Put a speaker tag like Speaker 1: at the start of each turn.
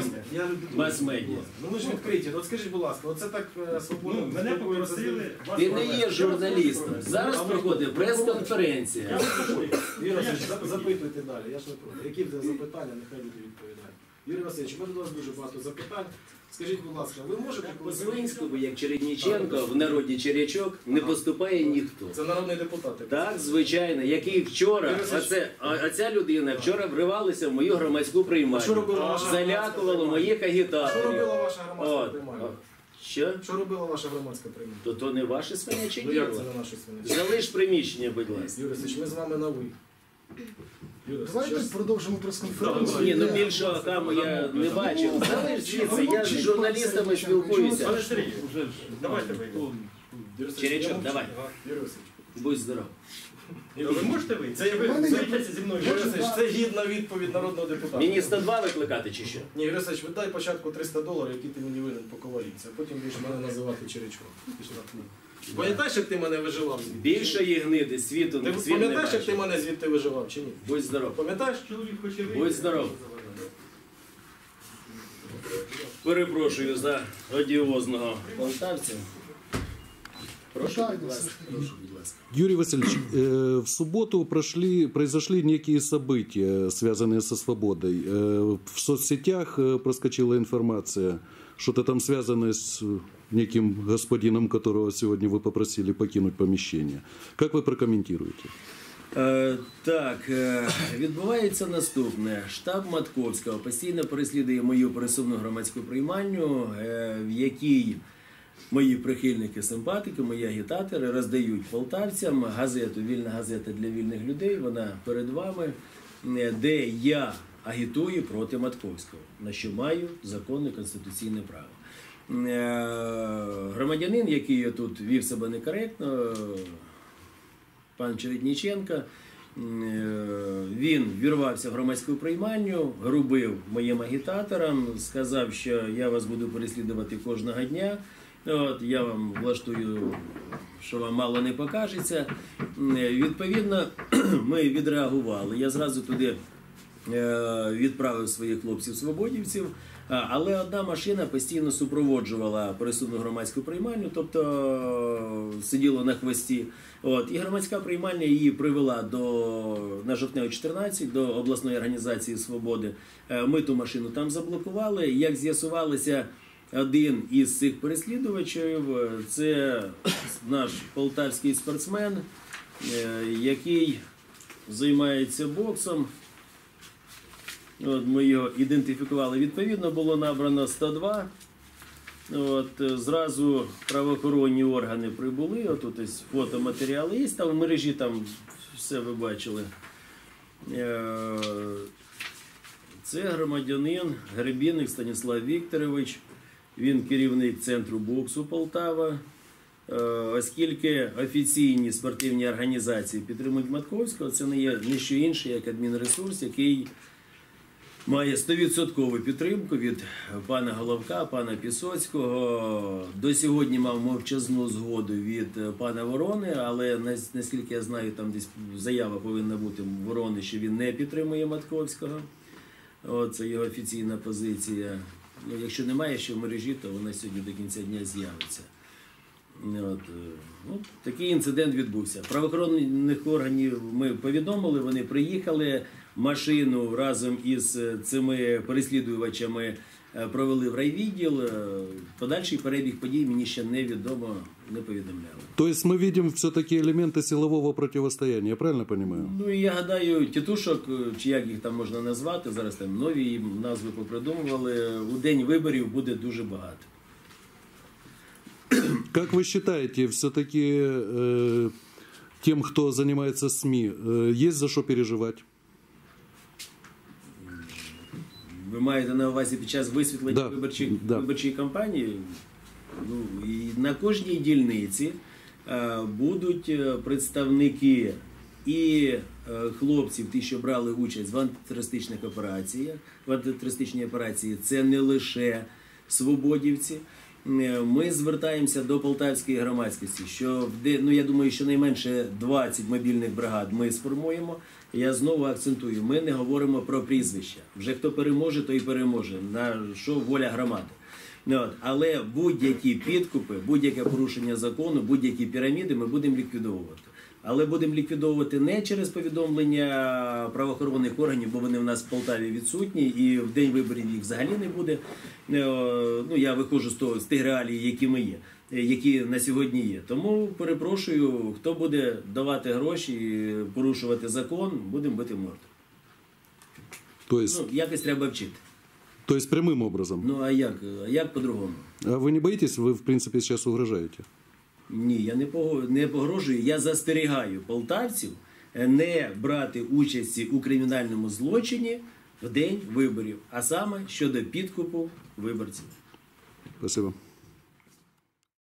Speaker 1: журналістам
Speaker 2: Я
Speaker 1: без медіа.
Speaker 2: Ну ми ж відкриті. Ну, От скажіть, будь ласка, оце так е, свободно.
Speaker 3: Ну, мене попросили вас
Speaker 1: Ти не є журналістом. Зараз проходить прес-конференція.
Speaker 2: Юрій Васильович, запитуйте далі, я ж не проти. Які буде запитання, нехай люди відповідають. Юрій Васильович, у мене до вас дуже багато запитань. Скажіть, будь ласка, ви можете
Speaker 1: По Зеленському, як Чередніченко, в народі Черячок, не поступає ніхто.
Speaker 2: Це народний депутат.
Speaker 1: Так, звичайно, який вчора, оце, а, ця людина вчора вривалася в мою громадську
Speaker 2: що
Speaker 1: приймальню,
Speaker 2: робила ваша
Speaker 1: залякувала
Speaker 2: громадська
Speaker 1: моїх
Speaker 2: Що
Speaker 1: агітаторів.
Speaker 2: робила ваша громадська
Speaker 1: От.
Speaker 2: приймальня?
Speaker 1: Що?
Speaker 2: Що робила ваша громадська приймальня?
Speaker 1: То то не ваше свиняче
Speaker 2: Ну як це
Speaker 1: діло.
Speaker 2: наше свиняче?
Speaker 1: Залиш приміщення, будь ласка.
Speaker 2: Юрій Васильович, ми з вами на ви.
Speaker 4: Давайте продовжимо прес-конференцію.
Speaker 1: Ні, ну більшого хаму я не бачив. Залиш звідси, я з журналістами спілкуюся.
Speaker 3: Пане Сергію, давайте ви.
Speaker 2: Юрій Васильович,
Speaker 1: Черечок, давай. Будь здоров.
Speaker 3: Ви можете вийти? Це ви
Speaker 4: мене
Speaker 3: зустрітеся зі мною.
Speaker 2: Юрій Васильович, це гідна відповідь народного депутата.
Speaker 1: Мені 102 викликати чи що?
Speaker 2: Ні, Юрій Васильович, віддай спочатку 300 доларів, які ти мені винен по ковалівці, а потім будеш мене називати черечком. Пішла. Пам'ятаєш, як ти мене виживав звідти?
Speaker 1: Більшої гниди світу
Speaker 2: Ти
Speaker 1: світ не
Speaker 2: пам'ятаєш, як ти
Speaker 1: бачив.
Speaker 2: мене звідти виживав, чи ні?
Speaker 1: Будь здоров.
Speaker 2: Пам'ятаєш?
Speaker 3: Чоловік хоче вийти.
Speaker 1: Будь здоров. Перепрошую за одіозного полтавця. Прошу,
Speaker 4: Вітаю,
Speaker 1: будь ласка,
Speaker 4: все ж таки.
Speaker 1: прошу, будь ласка.
Speaker 5: Юрий Васильевич, э, в субботу прошли, произошли некие события, связанные со свободой. Э, В соцсетях э, проскочила информация, что-то там связанное с э, неким господином, которого сегодня вы попросили покинуть помещение. Как вы прокомментируете?
Speaker 1: Е, так, е, відбувається наступне. Штаб Матковського постійно переслідує мою пересувну громадську приймальню, е, в якій мої прихильники, симпатики, мої агітатори роздають полтавцям газету Вільна газета для вільних людей. Вона перед вами, е, де я агітую проти Матковського, на що маю законне конституційне право. Е, Громадянин, який тут вів себе некоректно, пан Чередніченко. е, Він вірвався в громадську приймальню, грубив моїм агітаторам, сказав, що я вас буду переслідувати кожного дня. От, я вам влаштую, що вам мало не покажеться. Е, Відповідно, ми відреагували. Я зразу туди відправив своїх хлопців-свободівців. Але одна машина постійно супроводжувала пересувну громадську приймальню, тобто е, сиділа на хвості. От, і громадська приймальня її привела до на жовтневу 14 до обласної організації Свободи. Е, Ми ту машину там заблокували. Як з'ясувалося, один із цих переслідувачів е, це наш полтавський спортсмен, е, який займається боксом. От ми його ідентифікували. Відповідно, було набрано 102. От, е, зразу правоохоронні органи прибули. Отут ось фотоматеріали є. Там в мережі там все ви бачили. Е, Це громадянин Гребінник Станіслав Вікторович. Він керівник центру боксу Полтава. Е, Оскільки офіційні спортивні організації підтримують Матковського, це не є ніщо інше, як адмінресурс, який має 100% підтримку від пана Головка, пана Пісоцького. До сьогодні мав мовчазну згоду від пана Ворони, але наскільки я знаю, там десь заява повинна бути Ворони, що він не підтримує Матковського. От, це його офіційна позиція. Ну, якщо немає ще в мережі, то вона сьогодні до кінця дня з'явиться. От, е, ну, такий інцидент відбувся. Правоохоронних органів ми повідомили, вони приїхали, машину разом із е, цими переслідувачами е, провели в райвідділ. Е, Подальший перебіг подій мені ще невідомо, не повідомляли.
Speaker 5: То есть мы видим все-таки элементы силового противостояния, я правильно понимаю?
Speaker 1: Ну і я гадаю, тітушок, е, чи як їх там можна назвати, зараз там нові їм назви попридумували. У день виборів буде дуже багато.
Speaker 5: Как вы считаете, все-таки э, тем, кто занимается СМИ, э, есть за что переживать?
Speaker 1: Ви маєте на увазі під час висвітлення
Speaker 5: Да,
Speaker 1: виборчої,
Speaker 5: да.
Speaker 1: виборчої кампанії? Ну, і на кожній дільниці е, будуть е, представники і е, хлопців, ті, що брали участь в антитерористичних операціях. В антитерористичній операції це не лише свободівці. Е, ми звертаємося до полтавської громадськості, що ну я думаю, що найменше 20 мобільних бригад ми сформуємо. Я знову акцентую: ми не говоримо про прізвища. Вже хто переможе, той і переможе. На що воля громади. Ну, от. Але будь-які підкупи, будь-яке порушення закону, будь-які піраміди ми будемо ліквідовувати. Але будемо ліквідовувати не через повідомлення правоохоронних органів, бо вони в нас в Полтаві відсутні, і в день виборів їх взагалі не буде. Е, Ну я виходжу з того з тих реалій, які ми є, е, які на сьогодні є. Тому перепрошую, хто буде давати гроші, порушувати закон, будемо бити морду.
Speaker 5: То есть,
Speaker 1: Ну якось треба вчити.
Speaker 5: то есть прямым образом.
Speaker 1: Ну а як? А як по-другому?
Speaker 5: А вы не боитесь, вы в принципе сейчас угрожаете?
Speaker 1: Ні, я не не погрожую. Я застерігаю полтавців е, не брати участі у кримінальному злочині в день виборів, а саме щодо підкупу виборців.
Speaker 5: Спасибо.